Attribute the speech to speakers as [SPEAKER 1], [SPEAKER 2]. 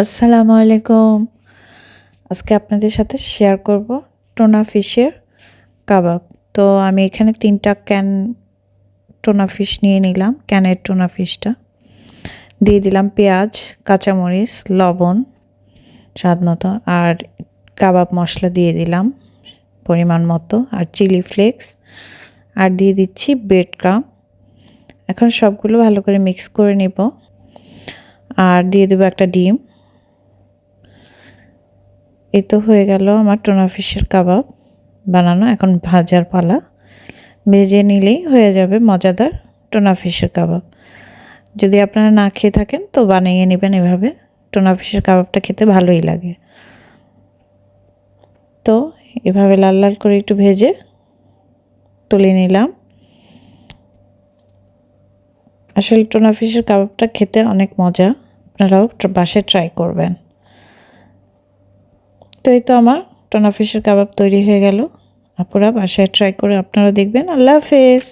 [SPEAKER 1] আসসালামু আলাইকুম আজকে আপনাদের সাথে শেয়ার করব টোনা ফিশের কাবাব। তো আমি এখানে তিনটা ক্যান টোনা ফিশ নিয়ে নিলাম ক্যানের টোনা ফিশটা দিয়ে দিলাম পেঁয়াজ, কাঁচামরিচ, লবণ, স্বাদ মতো, আর কাবাব মশলা দিয়ে দিলাম পরিমাণ মতো, আর চিলি ফ্লেক্স। আর দিয়ে দিচ্ছি ব্রেড ক্রাম এখন সবগুলো ভালো করে মিক্স করে নেব। আর দিয়ে দেবো একটা ডিম। এই তো হয়ে গেল আমার টোনা ফিশের কাবাব বানানো, এখন ভাজার পালা। ভেজে নিলেই হয়ে যাবে মজাদার টোনা ফিশের কাবাব। যদি আপনারা না খেয়ে থাকেন, তো বানিয়ে নেবেন এভাবে। টোনা ফিশের কাবাবটা খেতে ভালোই লাগে। তো এভাবে লাল লাল করে একটু ভেজে তুলে নিলাম। আসলে টোনা ফিশের কাবাবটা খেতে অনেক মজা। আপনারাও বাসায় ট্রাই করবেন। তো এই তো আমার টোনা ফিশের কাবাব তৈরি হয়ে গেল। আপুরা বাসায় ট্রাই করে আপনারা দেখবেন। আল্লাহ হাফেজ।